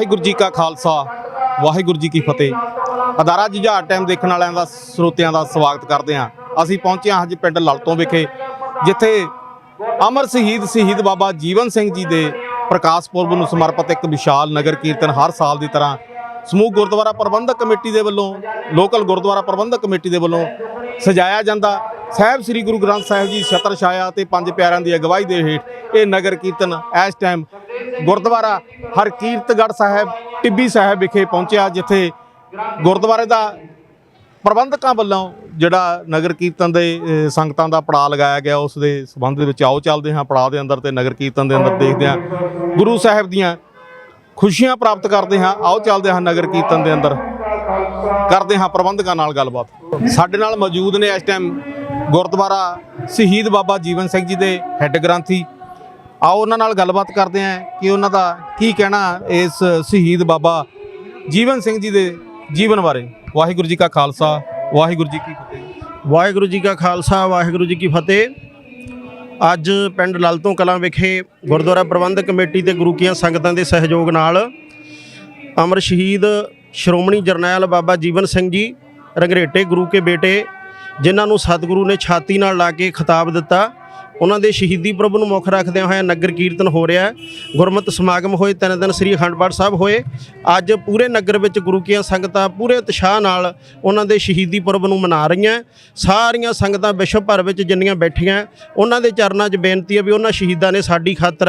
ਵਾਹਿਗੁਰੂ ਜੀ ਕਾ ਖਾਲਸਾ, ਵਾਹਿਗੁਰੂ ਜੀ ਕੀ ਫਤਿਹ। ਅਦਾਰਾ ਜੁਝਾਰ ਟਾਈਮ ਦੇਖਣ ਵਾਲਿਆਂ ਦਾ, ਸਰੋਤਿਆਂ ਦਾ ਸਵਾਗਤ ਕਰਦੇ ਹਾਂ। ਅਸੀਂ ਪਹੁੰਚੇ ਹਾਂ ਅੱਜ ਪਿੰਡ ਲਲਤੋਂ ਵਿਖੇ, ਜਿੱਥੇ ਅਮਰ ਸ਼ਹੀਦ ਸ਼ਹੀਦ ਬਾਬਾ ਜੀਵਨ ਸਿੰਘ ਜੀ ਦੇ ਪ੍ਰਕਾਸ਼ ਪੁਰਬ ਨੂੰ ਸਮਰਪਿਤ ਇੱਕ ਵਿਸ਼ਾਲ ਨਗਰ ਕੀਰਤਨ ਹਰ ਸਾਲ ਦੀ ਤਰ੍ਹਾਂ ਸਮੂਹ ਗੁਰਦੁਆਰਾ ਪ੍ਰਬੰਧਕ ਕਮੇਟੀ ਦੇ ਵੱਲੋਂ, ਲੋਕਲ ਗੁਰਦੁਆਰਾ ਪ੍ਰਬੰਧਕ ਕਮੇਟੀ ਦੇ ਵੱਲੋਂ ਸਜਾਇਆ ਜਾਂਦਾ। ਸਾਹਿਬ ਸ੍ਰੀ ਗੁਰੂ ਗ੍ਰੰਥ ਸਾਹਿਬ ਜੀ ਛਤਰ ਛਾਇਆ ਤੇ ਪੰਜ ਪਿਆਰਿਆਂ ਦੀ ਅਗਵਾਈ ਦੇ ਹੇਠ ਇਹ ਨਗਰ ਕੀਰਤਨ ਇਸ ਟਾਈਮ ਗੁਰਦੁਆਰਾ ਹਰਕੀਰਤਗੜ੍ਹ ਸਾਹਿਬ, ਟਿੱਬੀ ਸਾਹਿਬ ਵਿਖੇ ਪਹੁੰਚਿਆ, ਜਿੱਥੇ ਗੁਰਦੁਆਰੇ ਦਾ ਪ੍ਰਬੰਧਕਾਂ ਵੱਲੋਂ ਜਿਹੜਾ ਨਗਰ ਕੀਰਤਨ ਦੇ ਸੰਗਤਾਂ ਦਾ ਪੜਾਅ ਲਗਾਇਆ ਗਿਆ, ਉਸ ਦੇ ਸਬੰਧ ਦੇ ਵਿੱਚ ਆਓ ਚੱਲਦੇ ਹਾਂ, ਪੜਾਅ ਦੇ ਅੰਦਰ ਤੇ ਨਗਰ ਕੀਰਤਨ ਦੇ ਅੰਦਰ ਦੇਖਦੇ ਹਾਂ। ਗੁਰੂ ਸਾਹਿਬ ਦੀਆਂ ਖੁਸ਼ੀਆਂ ਪ੍ਰਾਪਤ ਕਰਦੇ ਹਾਂ, ਆਓ ਚੱਲਦੇ ਹਾਂ ਨਗਰ ਕੀਰਤਨ ਦੇ ਅੰਦਰ। ਕਰਦੇ ਹਾਂ ਪ੍ਰਬੰਧਕਾਂ ਨਾਲ ਗੱਲਬਾਤ। ਸਾਡੇ ਨਾਲ ਮੌਜੂਦ ਨੇ ਇਸ ਟਾਈਮ ਗੁਰਦੁਆਰਾ ਸ਼ਹੀਦ ਬਾਬਾ ਜੀਵਨ ਸਿੰਘ ਜੀ ਦੇ ਹੈੱਡ ਗ੍ਰੰਥੀ ਆਓ ਉਹਨਾਂ ਨਾਲ ਗੱਲਬਾਤ ਕਰਦੇ ਹਾਂ ਕਿ ਉਹਨਾਂ ਦਾ ਕੀ ਕਹਿਣਾ ਇਸ ਸ਼ਹੀਦ ਬਾਬਾ ਜੀਵਨ ਸਿੰਘ ਜੀ ਦੇ ਜੀਵਨ ਬਾਰੇ। ਵਾਹਿਗੁਰੂ ਜੀ ਕਾ ਖਾਲਸਾ, ਵਾਹਿਗੁਰੂ ਜੀ ਕੀ ਫਤਿਹ। ਵਾਹਿਗੁਰੂ ਜੀ ਕਾ ਖਾਲਸਾ, ਵਾਹਿਗੁਰੂ ਜੀ ਕੀ ਫਤਿਹ। ਅੱਜ ਪਿੰਡ ਲਲਤੋਂ ਕਲਾਂ ਵਿਖੇ ਗੁਰਦੁਆਰਾ ਪ੍ਰਬੰਧਕ ਕਮੇਟੀ ਤੇ ਗੁਰੂ ਕੀਆਂ ਸੰਗਤਾਂ ਦੇ ਸਹਿਯੋਗ ਨਾਲ ਅਮਰ ਸ਼ਹੀਦ ਸ਼੍ਰੋਮਣੀ ਜਰਨੈਲ ਬਾਬਾ ਜੀਵਨ ਸਿੰਘ ਜੀ, ਰੰਗਰੇਟੇ ਗੁਰੂ ਕੇ ਬੇਟੇ, ਜਿਨ੍ਹਾਂ ਨੂੰ ਸਤਿਗੁਰੂ ਨੇ ਛਾਤੀ ਨਾਲ ਲਾ ਕੇ ਖਿਤਾਬ ਦਿੱਤਾ। ਉਹਨਾਂ ਦੇ ਸ਼ਹੀਦੀ ਪੁਰਬ ਨੂੰ ਮੁੱਖ ਰੱਖਦਿਆਂ ਹੋਇਆ ਨਗਰ ਕੀਰਤਨ ਹੋ ਰਿਹਾ ਹੈ। ਗੁਰਮਤਿ ਸਮਾਗਮ ਹੋਏ, ਤਿੰਨ ਦਿਨ ਸ੍ਰੀ ਅਖੰਡ ਪਾਠ ਸਾਹਿਬ ਹੋਏ। ਅੱਜ ਪੂਰੇ ਨਗਰ ਵਿੱਚ ਗੁਰੂ ਕੀਆਂ ਸੰਗਤਾਂ ਪੂਰੇ ਉਤਸ਼ਾਹ ਨਾਲ ਉਹਨਾਂ ਦੇ ਸ਼ਹੀਦੀ ਪੁਰਬ ਨੂੰ ਮਨਾ ਰਹੀਆਂ ਸਾਰੀਆਂ ਸੰਗਤਾਂ ਵਿਸ਼ਵ ਭਰ ਵਿੱਚ ਜਿੰਨੀਆਂ ਬੈਠੀਆਂ ਉਹਨਾਂ ਦੇ ਚਰਨਾਂ 'ਚ ਬੇਨਤੀ ਹੈ ਵੀ ਉਹਨਾਂ ਸ਼ਹੀਦਾਂ ਨੇ ਸਾਡੀ ਖਾਤਰ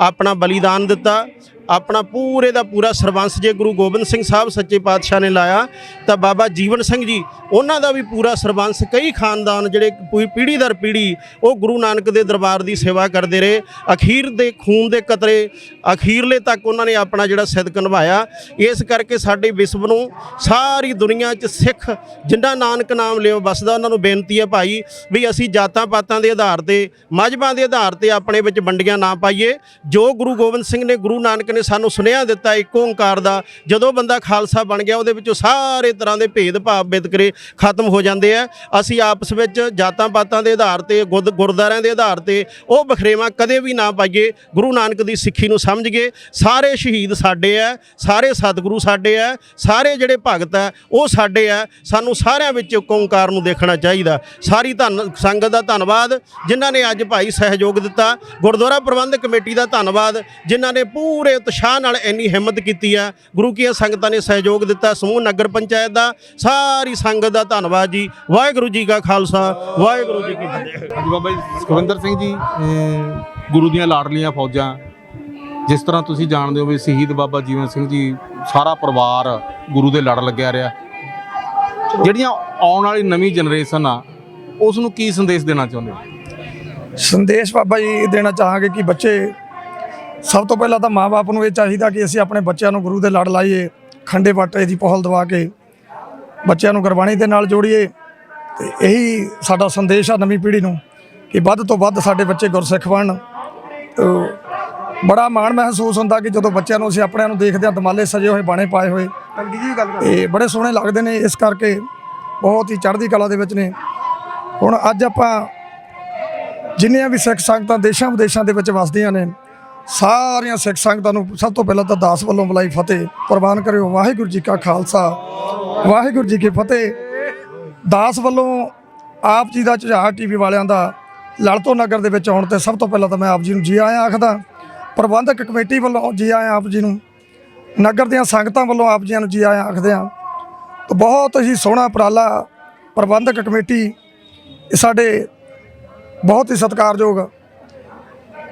ਆਪਣਾ ਬਲੀਦਾਨ ਦਿੱਤਾ। ਆਪਣਾ ਪੂਰੇ ਦਾ ਪੂਰਾ ਸਰਬੰਸ ਜੇ ਗੁਰੂ ਗੋਬਿੰਦ ਸਿੰਘ ਸਾਹਿਬ ਸੱਚੇ ਪਾਤਸ਼ਾਹ ਨੇ ਲਾਇਆ, ਤਾਂ ਬਾਬਾ ਜੀਵਨ ਸਿੰਘ ਜੀ, ਉਹਨਾਂ ਦਾ ਵੀ ਪੂਰਾ ਸਰਬੰਸ, ਕਈ ਖਾਨਦਾਨ ਜਿਹੜੇ ਪੂਰੀ ਪੀੜ੍ਹੀ ਦਰ ਪੀੜ੍ਹੀ, ਉਹ ਗੁਰੂ ਨਾਨਕ ਦੇ ਦਰਬਾਰ ਦੀ ਸੇਵਾ ਕਰਦੇ ਰਹੇ। ਅਖੀਰ ਦੇ ਖੂਨ ਦੇ ਕਤਰੇ, ਅਖੀਰਲੇ ਤੱਕ ਉਹਨਾਂ ਨੇ ਆਪਣਾ ਜਿਹੜਾ ਸਿਦਕ ਨਿਭਾਇਆ। ਇਸ ਕਰਕੇ ਸਾਡੇ ਵਿਸ਼ਵ ਨੂੰ ਸਾਰੀ ਦੁਨੀਆ 'ਚ ਸਿੱਖ, ਜਿੰਨਾ ਨਾਨਕ ਨਾਮ ਲਿਓ, ਵਸਦਾ ਉਹਨਾਂ ਨੂੰ ਬੇਨਤੀ ਹੈ ਭਾਈ ਵੀ ਅਸੀਂ ਜਾਤਾਂ ਪਾਤਾਂ ਦੇ ਆਧਾਰ ਤੇ, ਮਜ਼ਬਾਂ ਦੇ ਆਧਾਰ ਤੇ ਆਪਣੇ ਵਿੱਚ ਵੰਡੀਆਂ ਨਾ ਪਾਈਏ। ਜੋ ਗੁਰੂ ਗੋਬਿੰਦ ਸਿੰਘ ਨੇ ਗੁਰੂ ਨਾਨਕ ਨੇ ਸਾਨੂੰ ਸੁਨੇਹਾ ਦਿੱਤਾ ਇੱਕ ਓੰਕਾਰ ਦਾ, ਜਦੋਂ ਬੰਦਾ ਖਾਲਸਾ ਬਣ ਗਿਆ, ਉਹਦੇ ਵਿੱਚੋਂ ਸਾਰੇ ਤਰ੍ਹਾਂ ਦੇ ਭੇਦ ਭਾਵ ਵਿਤਕਰੇ ਖਤਮ ਹੋ ਜਾਂਦੇ ਆ। ਅਸੀਂ ਆਪਸ ਵਿੱਚ ਜਾਤਾਂ ਪਾਤਾਂ ਦੇ ਆਧਾਰ ਤੇ ਗੁਰਦ- ਗੁਰਦੁਆਰਿਆਂ ਦੇ ਆਧਾਰ ਤੇ ਉਹ ਬਖਰੇਵਾਂ ਕਦੇ ਵੀ ਨਾ ਪਾਈਏ। ਗੁਰੂ ਨਾਨਕ ਦੀ ਸਿੱਖੀ ਨੂੰ ਸਮਝ ਗਏ ਸਾਰੇ ਸ਼ਹੀਦ ਸਾਡੇ ਆ, ਸਾਰੇ ਸਤਿਗੁਰੂ ਸਾਡੇ ਆ, ਸਾਰੇ ਜਿਹੜੇ ਭਗਤ ਆ, ਉਹ ਸਾਡੇ ਆ। ਸਾਨੂੰ ਸਾਰਿਆਂ ਵਿੱਚ ਇੱਕ ਓੰਕਾਰ ਨੂੰ ਦੇਖਣਾ ਚਾਹੀਦਾ। ਸਾਰੀ ਧੰਨ, ਸੰਗਤ ਦਾ ਧੰਨਵਾਦ, ਜਿਨ੍ਹਾਂ ਨੇ ਅੱਜ ਭਾਈ ਸਹਿਯੋਗ ਦਿੱਤਾ। ਗੁਰਦੁਆਰਾ ਪ੍ਰਬੰਧਕ ਕਮੇਟੀ ਦਾ ਧੰਨਵਾਦ, ਜਿਨ੍ਹਾਂ ਨੇ ਪੂਰੇ ਉਤਸ਼ਾਹ ਨਾਲ ਇੰਨੀ ਹਿੰਮਤ ਕੀਤੀ ਆ। ਗੁਰੂ ਕੀਆਂ ਸੰਗਤਾਂ ਨੇ ਸਹਿਯੋਗ ਦਿੱਤਾ ਸਮੂਹ ਨਗਰ ਪੰਚਾਇਤ ਦਾ ਸਾਰੀ ਸੰਗਤ ਦਾ ਧੰਨਵਾਦ ਜੀ। ਵਾਹਿਗੁਰੂ ਜੀ ਕਾ ਖਾਲਸਾ ਵਾਹਿਗੁਰੂ ਜੀ ਕੀ ਫਤਿਹ। ਬਾਬਾ ਜੀ ਸੁਖਵਿੰਦਰ ਸਿੰਘ ਜੀ ਗੁਰੂ ਦੀਆਂ ਲਾਡਲੀਆਂ ਫੌਜਾਂ। ਜਿਸ ਤਰ੍ਹਾਂ ਤੁਸੀਂ ਜਾਣਦੇ ਹੋ ਵੀ ਸ਼ਹੀਦ ਬਾਬਾ ਜੀਵਨ ਸਿੰਘ ਜੀ ਸਾਰਾ ਪਰਿਵਾਰ ਗੁਰੂ ਦੇ ਲੜ ਲੱਗਿਆ ਰਿਹਾ। ਜਿਹੜੀਆਂ ਆਉਣ ਵਾਲੀ ਨਵੀਂ ਜਨਰੇਸ਼ਨ ਆ ਉਸ ਨੂੰ ਕੀ ਸੰਦੇਸ਼ ਦੇਣਾ ਚਾਹੁੰਦੇ ਹੋ? ਸੰਦੇਸ਼ ਬਾਬਾ ਜੀ ਦੇਣਾ ਚਾਹਾਂਗੇ ਕਿ ਬੱਚੇ ਸਭ ਤੋਂ ਪਹਿਲਾਂ ਤਾਂ ਮਾਪੇ ਨੂੰ ਇਹ ਚਾਹੀਦਾ ਕਿ ਅਸੀਂ ਆਪਣੇ ਬੱਚਿਆਂ ਨੂੰ ਗੁਰੂ ਦੇ ਲੜ ਲਾਈਏ ਖੰਡੇ ਬਾਟੇ ਦੀ ਪਹੁਲ ਦਵਾ ਕੇ ਬੱਚਿਆਂ ਨੂੰ ਗੁਰਬਾਣੀ ਦੇ ਨਾਲ ਜੋੜੀਏ। ਤੇ ਇਹੀ ਸਾਡਾ ਸੰਦੇਸ਼ ਆ ਨਵੀਂ ਪੀੜ੍ਹੀ ਨੂੰ ਕਿ ਵੱਧ ਤੋਂ ਵੱਧ ਸਾਡੇ ਬੱਚੇ ਗੁਰਸਿੱਖ ਬਣਨ। ਤੋ ਬੜਾ ਮਾਣ ਮਹਿਸੂਸ ਹੁੰਦਾ ਕਿ ਜਦੋਂ ਬੱਚਿਆਂ ਨੂੰ ਅਸੀਂ ਆਪਣਿਆਂ ਨੂੰ ਦੇਖਦੇ ਹਾਂ ਦਮਾਲੇ ਸਜੇ ਹੋਏ ਬਾਣੇ ਪਾਏ ਹੋਏ। ਇਹ ਬੜੇ ਸੋਹਣੇ ਲੱਗਦੇ ਨੇ ਇਸ ਕਰਕੇ ਬਹੁਤ ਹੀ ਚੜ੍ਹਦੀ ਕਲਾ ਦੇ ਵਿੱਚ ਨੇ। ਹੁਣ ਅੱਜ ਆਪਾਂ ਜਿੰਨੀਆਂ ਵੀ ਸਿੱਖ ਸੰਗਤਾਂ ਦੇਸ਼ਾਂ ਵਿਦੇਸ਼ਾਂ ਦੇ ਵਿੱਚ ਵਸਦੀਆਂ ਨੇ ਸਾਰੀਆਂ ਸਿੱਖ ਸੰਗਤਾਂ ਨੂੰ ਸਭ ਤੋਂ ਪਹਿਲਾਂ ਤਾਂ ਦਾਸ ਵੱਲੋਂ ਬੁਲਾਈ ਫਤਿਹ। ਪ੍ਰਵਾਨ ਕਰਿਓ। ਵਾਹਿਗੁਰੂ ਜੀ ਕਾ ਖਾਲਸਾ। ਵਾਹਿਗੁਰੂ ਜੀ ਕੀ ਫਤਿਹ। ਦਾਸ ਵੱਲੋਂ ਆਪ ਜੀ ਦਾ ਝੁਝਾਰ ਟੀਵੀ ਵਾਲਿਆਂ ਦਾ ਲਲਤੋਂ ਨਗਰ ਦੇ ਵਿੱਚ ਆਉਣ ਤੇ ਸਭ ਤੋਂ ਪਹਿਲਾਂ ਤਾਂ ਮੈਂ ਆਪ ਜੀ ਨੂੰ ਜੀ ਆਇਆਂ ਆਖਦਾ। ਪ੍ਰਬੰਧਕ ਕਮੇਟੀ ਵੱਲੋਂ ਜੀ ਆਇਆਂ ਆਪ ਜੀ ਨੂੰ। ਨਗਰ ਦੀਆਂ ਸੰਗਤਾਂ ਵੱਲੋਂ ਆਪ ਜੀਆਂ ਨੂੰ ਜੀ ਆਇਆਂ ਆਖਦੇ ਹਾਂ ਤਾਂ ਬਹੁਤ ਹੀ ਸੋਹਣਾ ਉਪਰਾਲਾ ਪ੍ਰਬੰਧਕ ਕਮੇਟੀ ਸਾਡੇ ਬਹੁਤ ਹੀ ਸਤਿਕਾਰਯੋਗ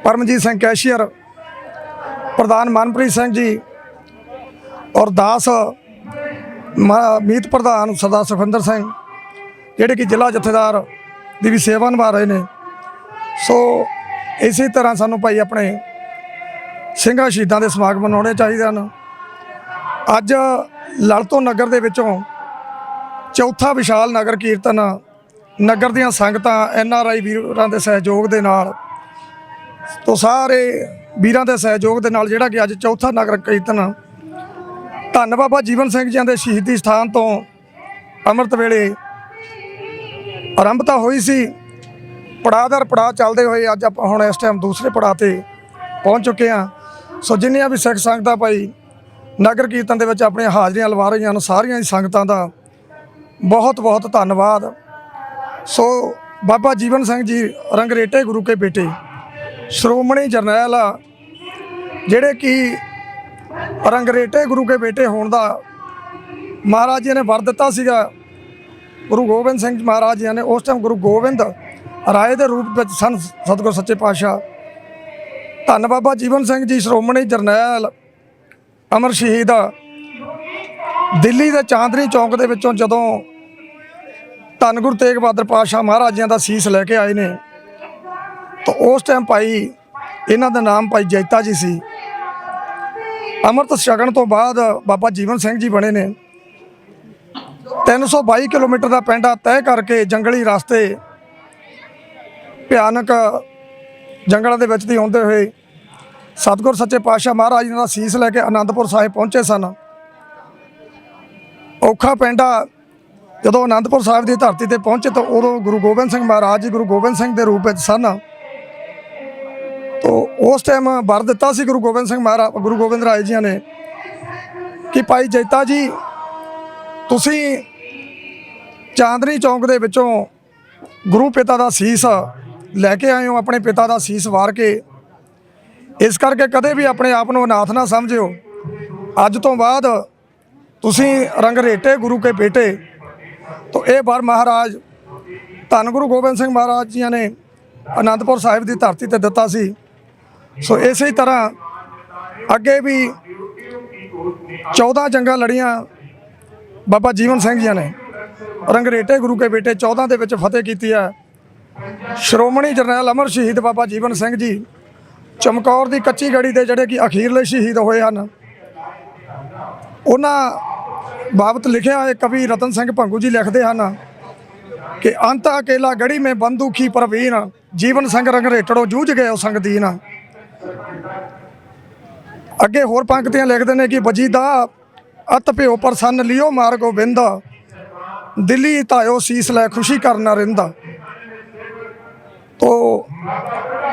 ਪਰਮਜੀਤ ਸਿੰਘ ਕੈਸ਼ੀਅਰ ਪ੍ਰਧਾਨ ਮਨਪ੍ਰੀਤ ਸਿੰਘ ਜੀ ਔਰ ਦਾਸ ਮੀਤ ਪ੍ਰਧਾਨ ਸਰਦਾਰ ਸੁਖਵਿੰਦਰ ਸਿੰਘ, ਜਿਹੜੇ ਕਿ ਜ਼ਿਲ੍ਹਾ ਜਥੇਦਾਰ ਦੀ ਵੀ ਸੇਵਾ ਨਿਭਾ ਰਹੇ ਨੇ। ਸੋ ਇਸੇ ਤਰ੍ਹਾਂ ਸਾਨੂੰ ਭਾਈ ਆਪਣੇ ਸਿੰਘਾਂ ਸ਼ਹੀਦਾਂ ਦੇ ਸਮਾਗਮ ਮਨਾਉਣੇ ਚਾਹੀਦੇ ਹਨ। ਅੱਜ ਲਲਤੋਂ ਨਗਰ ਦੇ ਵਿੱਚੋਂ ਚੌਥਾ ਵਿਸ਼ਾਲ ਨਗਰ ਕੀਰਤਨ ਨਗਰ ਦੀਆਂ ਸੰਗਤਾਂ ਐਨ ਆਰ ਆਈ ਵੀਰਾਂ ਦੇ ਸਹਿਯੋਗ ਦੇ ਨਾਲ ਤੋਂ ਸਾਰੇ ਵੀਰਾਂ ਦੇ ਸਹਿਯੋਗ ਦੇ ਨਾਲ ਜਿਹੜਾ ਕਿ ਅੱਜ ਚੌਥਾ ਨਗਰ ਕੀਰਤਨ ਧੰਨ ਬਾਬਾ ਜੀਵਨ ਸਿੰਘ ਜੀਆਂ ਦੇ ਸ਼ਹੀਦੀ ਸਥਾਨ ਤੋਂ ਅੰਮ੍ਰਿਤ ਵੇਲੇ ਆਰੰਭ ਤਾਂ ਹੋਈ ਸੀ। ਪੜਾਅ ਦਰ ਪੜਾਅ ਚੱਲਦੇ ਹੋਏ ਅੱਜ ਆਪਾਂ ਹੁਣ ਇਸ ਟਾਈਮ ਦੂਸਰੇ ਪੜਾਅ ਤੇ ਪਹੁੰਚ ਚੁੱਕੇ ਹਾਂ। ਸੋ ਜਿੰਨੀਆਂ ਵੀ ਸਿੱਖ ਸੰਗਤਾਂ ਭਾਈ ਨਗਰ ਕੀਰਤਨ ਦੇ ਵਿੱਚ ਆਪਣੀਆਂ ਹਾਜ਼ਰੀਆਂ ਲਵਾ ਰਹੀਆਂ ਹਨ, ਸਾਰੀਆਂ ਹੀ ਸੰਗਤਾਂ ਦਾ ਬਹੁਤ ਬਹੁਤ ਧੰਨਵਾਦ। ਸੋ ਬਾਬਾ ਜੀਵਨ ਸਿੰਘ ਜੀ, ਰੰਗਰੇਟੇ ਗੁਰੂ ਕੇ ਬੇਟੇ ਸ਼੍ਰੋਮਣੀ ਜਰਨੈਲ ਆ, ਜਿਹੜੇ ਕਿ ਰੰਗਰੇਟੇ ਗੁਰੂ ਕੇ ਬੇਟੇ ਹੋਣ ਦਾ ਮਹਾਰਾਜ ਜੀ ਨੇ ਵਰ ਦਿੱਤਾ ਸੀਗਾ ਗੁਰੂ ਗੋਬਿੰਦ ਸਿੰਘ ਮਹਾਰਾਜ ਜੀ ਨੇ ਉਸ ਟਾਈਮ ਗੁਰੂ ਗੋਬਿੰਦ ਰਾਏ ਦੇ ਰੂਪ ਵਿੱਚ ਸਨ ਸਤਿਗੁਰ ਸੱਚੇ ਪਾਤਸ਼ਾਹ। ਧੰਨ ਬਾਬਾ ਜੀਵਨ ਸਿੰਘ ਜੀ ਸ਼੍ਰੋਮਣੀ ਜਰਨੈਲ ਅਮਰ ਸ਼ਹੀਦ ਦਿੱਲੀ ਦੇ ਚਾਂਦਨੀ ਚੌਂਕ ਦੇ ਵਿੱਚੋਂ ਜਦੋਂ ਧੰਨ ਗੁਰੂ ਤੇਗ ਬਹਾਦਰ ਪਾਤਸ਼ਾਹ ਮਹਾਰਾਜਿਆਂ ਦਾ ਸੀਸ ਲੈ ਕੇ ਆਏ ਨੇ ਤਾਂ ਉਸ ਟਾਈਮ ਭਾਈ ਇਹਨਾਂ ਦਾ ਨਾਮ ਭਾਈ ਜੈਤਾ ਜੀ ਸੀ। ਅੰਮ੍ਰਿਤ ਛਕਣ ਤੋਂ ਬਾਅਦ ਬਾਬਾ ਜੀਵਨ ਸਿੰਘ ਜੀ ਬਣੇ ਨੇ। 322 ਕਿਲੋਮੀਟਰ ਦਾ ਪੈਂਡਾ ਤੈਅ ਕਰਕੇ ਜੰਗਲੀ ਰਸਤੇ ਭਿਆਨਕ ਜੰਗਲਾਂ ਦੇ ਵਿੱਚ ਦੀ ਹੁੰਦੇ ਹੋਏ ਸਤਿਗੁਰ ਸੱਚੇ ਪਾਤਸ਼ਾਹ ਮਹਾਰਾਜ ਜੀ ਦਾ ਸੀਸ ਲੈ ਕੇ ਆਨੰਦਪੁਰ ਸਾਹਿਬ ਪਹੁੰਚੇ ਸਨ। ਔਖਾ ਪੈਂਡਾ ਜਦੋਂ ਆਨੰਦਪੁਰ ਸਾਹਿਬ ਦੀ ਧਰਤੀ ਤੇ ਪਹੁੰਚੇ ਤਾਂ ਉਦੋਂ ਗੁਰੂ ਗੋਬਿੰਦ ਸਿੰਘ ਮਹਾਰਾਜ ਜੀ ਗੁਰੂ ਗੋਬਿੰਦ ਸਿੰਘ ਦੇ ਰੂਪ ਵਿੱਚ ਸਨ। ਤੋ ਉਸ ਟਾਈਮ ਵਰ ਦਿੱਤਾ ਸੀ ਗੁਰੂ ਗੋਬਿੰਦ ਸਿੰਘ ਮਹਾਰਾਜ, ਗੁਰੂ ਗੋਬਿੰਦ ਰਾਏ ਜੀ ਨੇ ਕਿ ਭਾਈ ਜੈਤਾ ਜੀ, ਤੁਸੀਂ ਚਾਂਦਨੀ ਚੌਂਕ ਦੇ ਵਿੱਚੋਂ ਗੁਰੂ ਪਿਤਾ ਦਾ ਸੀਸ ਲੈ ਕੇ ਆਏ ਹੋ, ਆਪਣੇ ਪਿਤਾ ਦਾ ਸੀਸ ਵਾਰ ਕੇ। ਇਸ ਕਰਕੇ ਕਦੇ ਵੀ ਆਪਣੇ ਆਪ ਨੂੰ ਅਨਾਥ ਨਾ ਸਮਝਿਓ। ਅੱਜ ਤੋਂ ਬਾਅਦ ਤੁਸੀਂ ਰੰਗਰੇਟੇ ਗੁਰੂ ਕੇ ਬੇਟੇ। ਤੋਂ ਇਹ ਵਾਰ ਮਹਾਰਾਜ, ਧੰਨ ਗੁਰੂ ਗੋਬਿੰਦ ਸਿੰਘ ਮਹਾਰਾਜ ਜੀ ਨੇ ਅਨੰਦਪੁਰ ਸਾਹਿਬ ਦੀ ਧਰਤੀ ਤੇ ਦਿੱਤਾ ਸੀ। ਸੋ ਇਸੇ ਤਰ੍ਹਾਂ ਅੱਗੇ ਵੀ 14 ਜੰਗਾਂ ਲੜੀਆਂ ਬਾਬਾ ਜੀਵਨ ਸਿੰਘ ਜੀ ਨੇ। ਰੰਗਰੇਟੇ ਗੁਰੂ ਕੇ ਬੇਟੇ 14 ਦੇ ਵਿੱਚ ਫਤਿਹ ਕੀਤੀ ਹੈ। ਸ਼੍ਰੋਮਣੀ ਜਰਨੈਲ ਅਮਰ ਸ਼ਹੀਦ ਬਾਬਾ ਜੀਵਨ ਸਿੰਘ ਜੀ ਚਮਕੌਰ ਦੀ ਕੱਚੀ ਗੜੀ ਦੇ ਜਿਹੜੇ ਕਿ ਅਖੀਰਲੇ ਸ਼ਹੀਦ ਹੋਏ ਹਨ। ਉਹਨਾਂ ਬਾਬਤ ਲਿਖਿਆ ਹੈ ਕਵੀ ਰਤਨ ਸਿੰਘ ਭੰਗੂ ਜੀ ਲਿਖਦੇ ਹਨ ਕਿ ਅੰਤ ਅਕੇਲਾ ਗੜੀ ਮੇ ਬੰਦੂਖੀ ਪ੍ਰਵੀਨ, ਜੀਵਨ ਸਿੰਘ ਰੰਗਰੇਟੜੋ ਜੂਝ ਗਏ ਉਹ ਸੰਗ ਦੀਨ। ਅੱਗੇ ਹੋਰ ਪੰਕਤੀਆਂ ਲਿਖਦੇ ਨੇ ਕਿ ਵਜੀਦਾ ਅਤ ਭਿਓ ਪ੍ਰਸੰਨ ਲਿਓ ਮਾਰ ਗੋਬਿੰਦ, ਦਿੱਲੀ ਧਾਇਓ ਸੀਸ ਲੈ ਖੁਸ਼ੀ ਕਰਨਾ ਰਿੰਦਾ। ਤੋ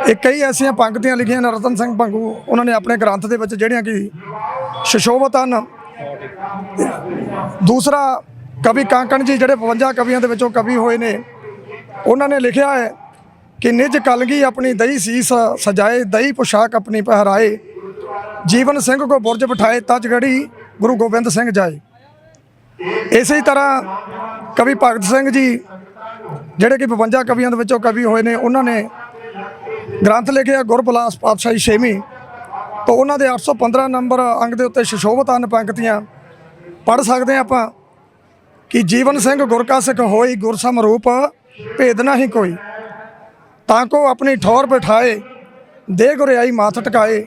ਇਹ ਕਈ ਐਸੀਆਂ ਪੰਕਤੀਆਂ ਲਿਖੀਆਂ ਨੇ, ਰਤਨ ਸਿੰਘ ਭੰਗੂ, ਉਹਨਾਂ ਨੇ ਆਪਣੇ ਗ੍ਰੰਥ ਦੇ ਵਿੱਚ ਜਿਹੜੀਆਂ ਕਿ ਸ਼ਸ਼ੋਭਤ ਹਨ ਦੂਸਰਾ ਕਵੀ ਕਾਂਕਣ ਜੀ, ਜਿਹੜੇ 52 ਕਵੀਆਂ ਦੇ ਵਿੱਚੋਂ ਕਵੀ ਹੋਏ ਨੇ, ਉਹਨਾਂ ਨੇ ਲਿਖਿਆ ਹੈ ਕਿ ਨਿਜ ਕਲਗੀ ਆਪਣੀ ਦਈ ਸੀਸ ਸਜਾਏ, ਦਈ ਪੁਸ਼ਾਕ ਆਪਣੀ ਪਹਿਰਾਏ। ਜੀਵਨ ਸਿੰਘ ਕੋ ਬੁਰਜ ਬਿਠਾਏ, ਤਜ ਗੜੀ ਗੁਰੂ ਗੋਬਿੰਦ ਸਿੰਘ ਜਾਏ। ਇਸੇ ਤਰ੍ਹਾਂ ਕਵੀ ਭਗਤ ਸਿੰਘ ਜੀ, ਜਿਹੜੇ ਕਿ 52 ਕਵੀਆਂ ਦੇ ਵਿੱਚੋਂ ਕਵੀ ਹੋਏ ਨੇ, ਉਹਨਾਂ ਨੇ ਗ੍ਰੰਥ ਲਿਖਿਆ, ਗੁਰਬਲਾਸ ਪਾਤਸ਼ਾਹੀ ਛੇਵੀਂ। ਤੋਂ ਉਹਨਾਂ ਦੇ 815 ਨੰਬਰ ਅੰਗ ਦੇ ਉੱਤੇ ਸ਼ਸ਼ੋਭਤ ਹਨ ਪੰਕਤੀਆਂ ਪੜ ਸਕਦੇ ਹਾਂ ਆਪਾਂ ਕਿ ਜੀਵਨ ਸਿੰਘ ਗੁਰ ਕਾ ਸਿੱਖ ਹੋਈ ਗੁਰਸਮ ਰੂਪ ਭੇਦ ਨਹੀਂ ਕੋਈ। ਤਾਂ ਕੋ ਆਪਣੀ ਠੌਰ ਬਿਠਾਏ, ਦੇ ਗੁਰਿਆਈ ਮਾਥ ਟਿਕਾਏ।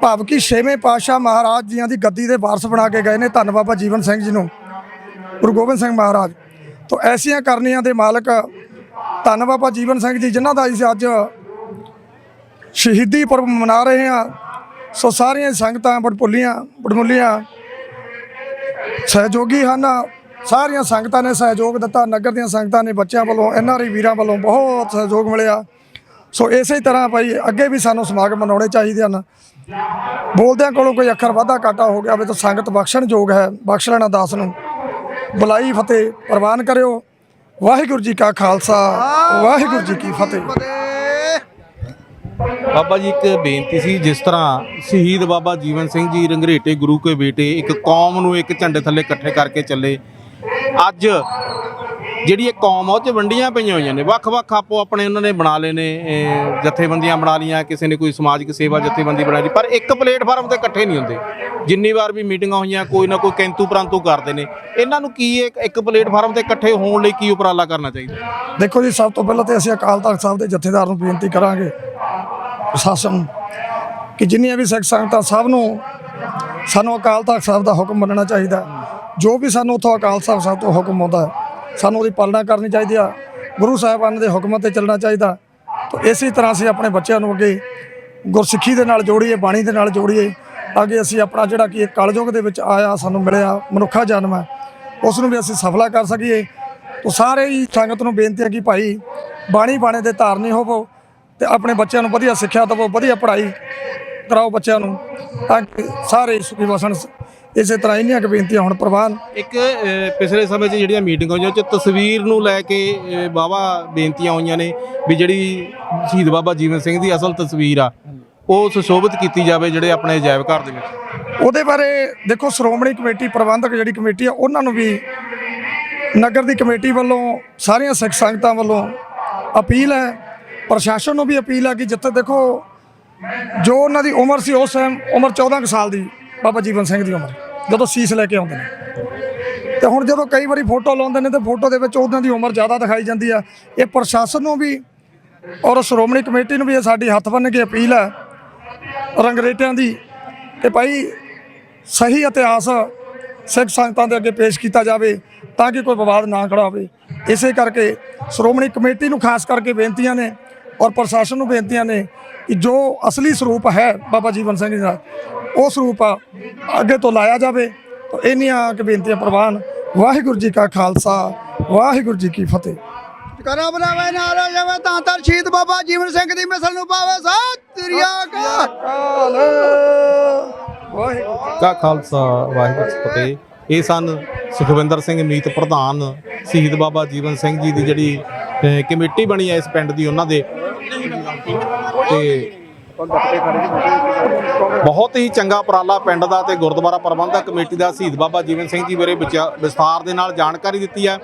ਭਾਵ ਕਿ ਛੇਵੇਂ ਪਾਤਸ਼ਾਹ ਮਹਾਰਾਜ ਜੀਆਂ ਦੀ ਗੱਦੀ ਦੇ ਵਾਰਸ ਬਣਾ ਕੇ ਗਏ ਨੇ। ਧੰਨ ਬਾਬਾ ਜੀਵਨ ਸਿੰਘ ਜੀ ਨੂੰ, ਗੁਰੂ ਗੋਬਿੰਦ ਸਿੰਘ ਮਹਾਰਾਜ। ਤੋਂ ਐਸੀਆਂ ਕਰਨੀਆਂ ਦੇ ਮਾਲਕ ਧੰਨ ਬਾਬਾ ਜੀਵਨ ਸਿੰਘ ਜੀ, ਜਿਨ੍ਹਾਂ ਦਾ ਅਸੀਂ ਅੱਜ ਸ਼ਹੀਦੀ ਪਰਬ ਮਨਾ ਰਹੇ ਹਾਂ। ਸੋ ਸਾਰੀਆਂ ਸੰਗਤਾਂ ਬੜਪੁੱਲੀਆਂ ਬੜਮੁੱਲੀਆਂ ਸਹਿਯੋਗੀ ਹਨ। ਸਾਰੀਆਂ ਸੰਗਤਾਂ ਨੇ ਸਹਿਯੋਗ ਦਿੱਤਾ, ਨਗਰ ਦੀਆਂ ਸੰਗਤਾਂ ਨੇ ਬੱਚਿਆਂ ਵੱਲੋਂ ਐਨਆਰਆਈ ਵੀਰਾਂ ਵੱਲੋਂ ਬਹੁਤ ਸਹਿਯੋਗ ਮਿਲਿਆ। ਸੋ ਇਸੇ ਤਰ੍ਹਾਂ ਭਾਈ, ਅੱਗੇ ਵੀ ਸਾਨੂੰ ਸਮਾਗਮ ਮਨਾਉਣੇ ਚਾਹੀਦੇ ਹਨ। ਬੋਲਦਿਆਂ ਕੋਲੋਂ ਕੋਈ ਅੱਖਰ ਵਾਧਾ ਘਾਟਾ ਹੋ ਗਿਆ ਹੋਵੇ ਤਾਂ ਸੰਗਤ ਬਖਸ਼ਣਯੋਗ ਹੈ, ਬਖਸ਼ ਲੈਣਾ ਦਾਸ ਨੂੰ। ਬੁਲਾਈ ਫਤਿਹ ਪ੍ਰਵਾਨ ਕਰਿਓ। ਵਾਹਿਗੁਰੂ ਜੀ ਕਾ ਖਾਲਸਾ, ਵਾਹਿਗੁਰੂ ਜੀ ਕੀ ਫਤਿਹ। ਬਾਬਾ ਜੀ, ਇੱਕ ਬੇਨਤੀ ਸੀ, ਜਿਸ ਤਰ੍ਹਾਂ ਸ਼ਹੀਦ ਬਾਬਾ ਜੀਵਨ ਸਿੰਘ ਜੀ ਰੰਗਰੇਟੇ ਗੁਰੂ ਕੇ ਬੇਟੇ ਇੱਕ ਕੌਮ ਨੂੰ ਇੱਕ ਝੰਡੇ ਥੱਲੇ ਇਕੱਠੇ ਕਰਕੇ ਚੱਲੇ ਅੱਜ ਜਿਹੜੀ ਇਹ ਕੌਮ ਆ, ਉਹ 'ਚ ਵੰਡੀਆਂ ਪਈਆਂ ਹੋਈਆਂ ਨੇ। ਵੱਖ-ਵੱਖ ਆਪੋ ਆਪਣੇ ਉਹਨਾਂ ਨੇ ਬਣਾ ਲਏ ਨੇ ਜਥੇਬੰਦੀਆਂ ਬਣਾ ਲੀਆਂ ਕਿਸੇ ਨੇ ਕੋਈ ਸਮਾਜਿਕ ਸੇਵਾ ਜਥੇਬੰਦੀ ਬਣਾ ਲਈ ਪਰ ਇੱਕ ਪਲੇਟਫਾਰਮ ਤੇ ਇਕੱਠੇ ਨਹੀਂ ਹੁੰਦੇ। ਜਿੰਨੀ ਵਾਰ ਵੀ ਮੀਟਿੰਗਾਂ ਹੋਈਆਂ, ਕੋਈ ਨਾ ਕੋਈ ਕੈਂਤੂ ਪ੍ਰੰਤੂ ਕਰਦੇ ਨੇ। ਇਹਨਾਂ ਨੂੰ ਕੀ ਇੱਕ ਪਲੇਟਫਾਰਮ ਤੇ ਇਕੱਠੇ ਹੋਣ ਲਈ ਕੀ ਉਪਰਾਲਾ ਕਰਨਾ ਚਾਹੀਦਾ? ਦੇਖੋ ਜੀ, ਸਭ ਤੋਂ ਪਹਿਲਾਂ ਤੇ ਅਸੀਂ ਅਕਾਲ ਤਖਤ ਸਾਹਿਬ ਦੇ ਜਥੇਦਾਰ ਨੂੰ ਬੇਨਤੀ ਕਰਾਂਗੇ, ਪ੍ਰਸ਼ਾਸਨ ਕਿ ਜਿੰਨੀਆਂ ਵੀ ਸਿੱਖ ਸੰਗਤਾਂ ਸਭ ਨੂੰ ਸਾਨੂੰ ਅਕਾਲ ਤਖਤ ਸਾਹਿਬ ਦਾ ਹੁਕਮ ਮੰਨਣਾ ਚਾਹੀਦਾ। ਜੋ ਵੀ ਸਾਨੂੰ ਉੱਥੋਂ ਅਕਾਲ ਸਾਹਿਬ ਸਾਹਿਬ ਤੋਂ ਹੁਕਮ ਆਉਂਦਾ ਹੈ, ਸਾਨੂੰ ਉਹਦੀ ਪਾਲਣਾ ਕਰਨੀ ਚਾਹੀਦੀ ਆ। ਗੁਰੂ ਸਾਹਿਬਾਨ ਦੇ ਹੁਕਮਾਂ ਤੇ ਚੱਲਣਾ ਚਾਹੀਦਾ। ਤਾਂ ਇਸੇ ਤਰ੍ਹਾਂ ਅਸੀਂ ਆਪਣੇ ਬੱਚਿਆਂ ਨੂੰ ਅੱਗੇ ਗੁਰਸਿੱਖੀ ਦੇ ਨਾਲ ਜੋੜੀਏ ਬਾਣੀ ਦੇ ਨਾਲ ਜੋੜੀਏ ਅੱਗੇ ਅਸੀਂ ਆਪਣਾ ਜਿਹੜਾ ਕਿ ਇਹ ਕਲਯੁਗ ਦੇ ਵਿੱਚ ਆਇਆ ਸਾਨੂੰ ਮਿਲਿਆ ਮਨੁੱਖਾ ਜਨਮ ਹੈ ਉਸ ਨੂੰ ਵੀ ਅਸੀਂ ਸਫਲਾ ਕਰ ਸਕੀਏ। ਤੋ ਸਾਰੇ ਹੀ ਸੰਗਤ ਨੂੰ ਬੇਨਤੀ ਹੈ ਕਿ ਭਾਈ ਬਾਣੀ ਬਾਣੇ ਦੇ ਧਾਰਨੀ ਹੋਵੋ ਤੇ ਆਪਣੇ ਬੱਚਿਆਂ ਨੂੰ ਵਧੀਆ ਸਿੱਖਿਆ ਦਿਵੋ ਵਧੀਆ ਪੜ੍ਹਾਈ ਕਰਾਓ ਬੱਚਿਆਂ ਨੂੰ ਤਾਂ ਕਿ ਸਾਰੇ ਸੁਖੀ ਵਸਣ ਇਸੇ ਤਰ੍ਹਾਂ ਇੰਨੀਆਂ ਕੁ ਬੇਨਤੀਆਂ ਹੁਣ ਪ੍ਰਵਾਨ। ਇੱਕ ਅ, ਪਿਛਲੇ ਸਮੇਂ 'ਚ ਜਿਹੜੀਆਂ ਮੀਟਿੰਗ ਹੋਈਆਂ ਉਹ 'ਚ ਤਸਵੀਰ ਨੂੰ ਲੈ ਕੇ ਬਾਵਾ ਬੇਨਤੀਆਂ ਹੋਈਆਂ ਨੇ ਵੀ ਜਿਹੜੀ ਸ਼ਹੀਦ ਬਾਬਾ ਜੀਵਨ ਸਿੰਘ ਦੀ ਅਸਲ ਤਸਵੀਰ ਆ ਉਹ ਸੁਸ਼ੋਭਿਤ ਕੀਤੀ ਜਾਵੇ ਜਿਹੜੇ ਆਪਣੇ ਅਜਾਇਬ ਘਰ ਦੇ ਵਿੱਚ। ਉਹਦੇ ਬਾਰੇ ਦੇਖੋ ਸ਼੍ਰੋਮਣੀ ਕਮੇਟੀ ਪ੍ਰਬੰਧਕ ਜਿਹੜੀ ਕਮੇਟੀ ਆ ਉਹਨਾਂ ਨੂੰ ਵੀ ਨਗਰ ਦੀ ਕਮੇਟੀ ਵੱਲੋਂ ਸਾਰੀਆਂ ਸਿੱਖ ਸੰਗਤਾਂ ਵੱਲੋਂ ਅਪੀਲ ਹੈ। ਪ੍ਰਸ਼ਾਸਨ ਨੂੰ ਵੀ ਅਪੀਲ ਹੈ ਕਿ ਜਿੱਥੇ ਦੇਖੋ ਜੋ ਉਹਨਾਂ ਦੀ ਉਮਰ ਸੀ ਉਸ ਟਾਈਮ ਉਮਰ 14 ਕੁ ਸਾਲ ਦੀ ਬਾਬਾ ਜੀਵਨ ਸਿੰਘ ਦੀ ਉਮਰ, ਜਦੋਂ ਸੀਸ ਲੈ ਕੇ ਆਉਂਦੇ ਨੇ। ਤੇ ਹੁਣ ਜਦੋਂ ਕਈ ਵਾਰੀ ਫੋਟੋ ਲਾਉਂਦੇ ਨੇ ਤੇ ਫੋਟੋ ਦੇ ਵਿੱਚ ਉਹਨਾਂ ਦੀ ਉਮਰ ਜ਼ਿਆਦਾ ਦਿਖਾਈ ਜਾਂਦੀ ਆ। ਇਹ ਪ੍ਰਸ਼ਾਸਨ ਨੂੰ ਵੀ ਔਰ ਸ਼੍ਰੋਮਣੀ ਕਮੇਟੀ ਨੂੰ ਵੀ ਇਹ ਸਾਡੀ ਹੱਥ ਬੰਨ੍ਹ ਕੇ ਅਪੀਲ ਹੈ ਰੰਗਰੇਟਿਆਂ ਦੀ, ਕਿ ਭਾਈ ਸਹੀ ਇਤਿਹਾਸ ਸਿੱਖ ਸੰਗਤਾਂ ਦੇ ਅੱਗੇ ਪੇਸ਼ ਕੀਤਾ ਜਾਵੇ ਤਾਂ ਕਿ ਕੋਈ ਵਿਵਾਦ ਨਾ ਖੜਾ ਹੋਵੇ ਇਸੇ ਕਰਕੇ ਸ਼੍ਰੋਮਣੀ ਕਮੇਟੀ ਨੂੰ ਖਾਸ ਕਰਕੇ ਬੇਨਤੀਆਂ ਨੇ ਔਰ ਪ੍ਰਸ਼ਾਸਨ ਨੂੰ ਬੇਨਤੀਆਂ ਨੇ ਕਿ ਜੋ ਅਸਲੀ ਸਰੂਪ ਹੈ ਬਾਬਾ ਜੀਵਨ ਸਿੰਘ ਜੀ ਦਾ ਉਹ ਸਰੂਪ ਆ ਅੱਗੇ ਤੋਂ ਲਾਇਆ ਜਾਵੇ ਤਾਂ ਇੰਨੀਆਂ ਕਿ ਬੇਨਤੀਆਂ ਪ੍ਰਵਾਨ। ਵਾਹਿਗੁਰੂ ਜੀ ਕਾ ਖਾਲਸਾ ਵਾਹਿਗੁਰੂ ਜੀ ਕੀ ਫਤਿਹ। ਕਰਾ ਬਣਾਵੇ ਨਾਲ ਹੋ ਜਾਵੇ ਤਾਂ ਤਾਂ ਸ਼ਹੀਦ ਬਾਬਾ ਜੀਵਨ ਸਿੰਘ ਦੀ ਮਿਸਲ ਨੂੰ ਪਾਵੇ ਸਤਿ ਸ੍ਰੀ ਅਕਾਲ। ਕਾਲ ਵਾਹਿਗੁਰੂ। ਕਾ ਖਾਲਸਾ ਵਾਹਿਗੁਰੂ ਜੀ ਕੀ ਫਤਿਹ। ਇਹ ਸਨ ਸੁਖਵਿੰਦਰ ਸਿੰਘ ਮੀਤ ਪ੍ਰਧਾਨ ਸ਼ਹੀਦ ਬਾਬਾ ਜੀਵਨ ਸਿੰਘ ਜੀ ਦੀ ਜਿਹੜੀ ਕਮੇਟੀ ਬਣੀ ਹੈ ਇਸ ਪਿੰਡ ਦੀ ਉਹਨਾਂ ਦੇ। ਤੇ ਬਹੁਤ ਹੀ ਚੰਗਾ ਉਪਰਾਲਾ ਪਿੰਡ ਦਾ ਤੇ ਗੁਰਦੁਆਰਾ ਪ੍ਰਬੰਧਕ ਕਮੇਟੀ ਦਾ ਸ਼ਹੀਦ ਬਾਬਾ ਜੀਵਨ ਸਿੰਘ ਜੀ ਬਾਰੇ ਵਿਚਾ- ਵਿਸਥਾਰ ਦੇ ਨਾਲ ਜਾਣਕਾਰੀ ਦਿੱਤੀ ਹੈ।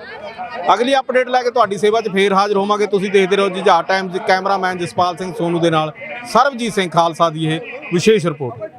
ਅਗਲੀ ਅਪਡੇਟ ਲੈ ਕੇ ਤੁਹਾਡੀ ਸੇਵਾ 'ਚ ਫੇਰ ਹਾਜ਼ਰ ਹੋਵਾਂਗੇ। ਤੁਸੀਂ ਦੇਖਦੇ ਰਹੋ ਜੁਝਾਰ ਦੇ ਕੈਮਰਾਮੈਨ ਜਸਪਾਲ ਸਿੰਘ ਸੋਨੂ ਦੇ ਨਾਲ ਸਰਬਜੀਤ ਸਿੰਘ ਖਾਲਸਾ ਦੀ ਇਹ ਵਿਸ਼ੇਸ਼ ਰਿਪੋਰਟ